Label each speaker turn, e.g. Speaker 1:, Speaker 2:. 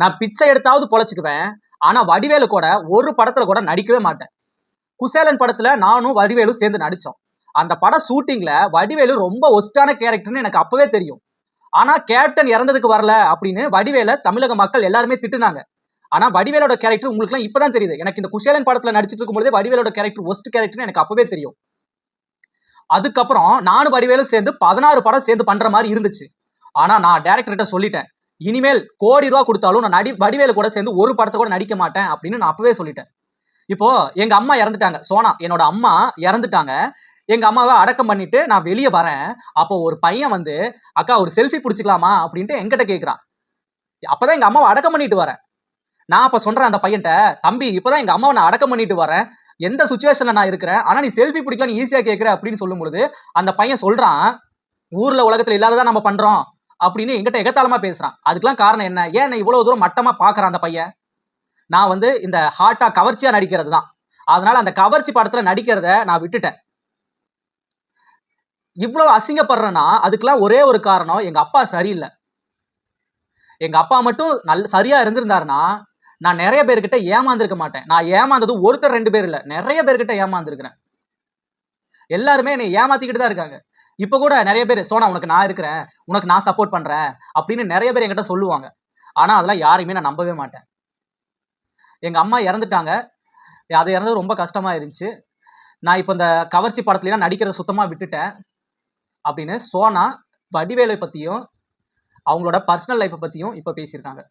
Speaker 1: நான் பிச்சை எடுத்தாவது பொழைச்சிக்குவேன் ஆனால் வடிவேலு கூட ஒரு படத்தில் கூட நடிக்கவே மாட்டேன். குசேலன் படத்தில் நானும் வடிவேலும் சேர்ந்து நடித்தோம் அந்த படம் ஷூட்டிங்கில் வடிவேலு ரொம்ப ஒஸ்டான கேரக்டர்னு எனக்கு அப்போவே தெரியும். ஆனால் கேப்டன் இறந்ததுக்கு வரல அப்படின்னு வடிவேல தமிழக மக்கள் எல்லாருமே திட்டுனாங்க. ஆனால் வடிவேலோட கேரக்டர் உங்களுக்குலாம் இப்போ தான் தெரியுது. எனக்கு இந்த குசேலன் படத்தில் நடிச்சிட்டு இருக்கும்போதே வடிவேலோட கேரக்டர் ஒஸ்ட் கேரக்டர்னு எனக்கு அப்பவே தெரியும். அதுக்கப்புறம் நானும் வடிவேலும் சேர்ந்து பதினாறு படம் சேர்ந்து பண்ணுற மாதிரி இருந்துச்சு. ஆனால் நான் டேரக்டர்கிட்ட சொல்லிட்டேன். இனிமேல் கோடி ரூபா கொடுத்தாலும் நான் நடி வடிவேலு கூட சேர்ந்து ஒரு படத்தை கூட நடிக்க மாட்டேன் அப்படின்னு நான் அப்பவே சொல்லிட்டேன். இப்போ எங்க அம்மா இறந்துட்டாங்க. சோனா என்னோட அம்மா இறந்துட்டாங்க. எங்க அம்மாவை அடக்கம் பண்ணிட்டு நான் வெளியே வரேன். அப்போ ஒரு பையன் வந்து அக்கா ஒரு செல்ஃபி பிடிச்சிக்கலாமா? அப்படின்ட்டு எங்கிட்ட கேட்குறான் அப்பதான் எங்க அம்மாவை அடக்கம் பண்ணிட்டு வரேன். நான் அப்ப சொல்றேன் அந்த பையன்ட்ட தம்பி இப்பதான் எங்க அம்மாவை நான் அடக்கம் பண்ணிட்டு வரேன். எந்த சுச்சுவேஷன்ல நான் இருக்கிறேன்? ஆனா நீ செல்ஃபி பிடிக்கலாம் ஈஸியா கேட்குற அப்படின்னு சொல்லும் பொழுது அந்த பையன் சொல்றான் ஊர்ல உலகத்துல இல்லாததான் நம்ம பண்றோம். அப்படின்னு எங்கிட்ட எகத்தாளமா பேசுறான். அதுக்கெல்லாம் காரணம் என்ன? ஏன் என்னை இவ்வளவு தூரம் மட்டமா பாக்குறான் அந்த பையன்? நான் வந்து இந்த ஹார்ட்டா கவர்ச்சியா நடிக்கிறது தான் அதனால அந்த கவர்ச்சி படத்துல நடிக்கிறத நான் விட்டுட்டேன். இவ்வளவு அசிங்கப்படுறேன்னா அதுக்கெல்லாம் ஒரே ஒரு காரணம் எங்க அப்பா சரியில்லை. எங்க அப்பா மட்டும் நல்ல சரியா இருந்திருந்தாருன்னா நான் நிறைய பேர்கிட்ட ஏமாந்துருக்க மாட்டேன். நான் ஏமாந்தது ஒருத்தர் ரெண்டு பேர் இல்லை நிறைய பேர்கிட்ட ஏமாந்துருக்கிறேன். எல்லாருமே என்னை ஏமாத்திக்கிட்டு தான் இருக்காங்க. இப்போ கூட நிறைய பேர் சோனா உனக்கு நான் இருக்கிறேன் உனக்கு நான் சப்போர்ட் பண்ணுறேன் அப்படின்னு நிறைய பேர் என்கிட்ட சொல்லுவாங்க. ஆனால் அதெல்லாம் யாரையுமே நான் நம்பவே மாட்டேன். எங்கள் அம்மா இறந்துட்டாங்க. அது இறந்தது ரொம்ப கஷ்டமாக இருந்துச்சு. நான் இப்போ இந்த கவர்ச்சி படத்துலலாம் நடிக்கிறத சுத்தமாக விட்டுட்டேன். அப்படின்னு சோனா வடிவேலை பற்றியும் அவங்களோட பர்சனல் லைஃப்பை பற்றியும் இப்போ பேசியிருக்காங்க.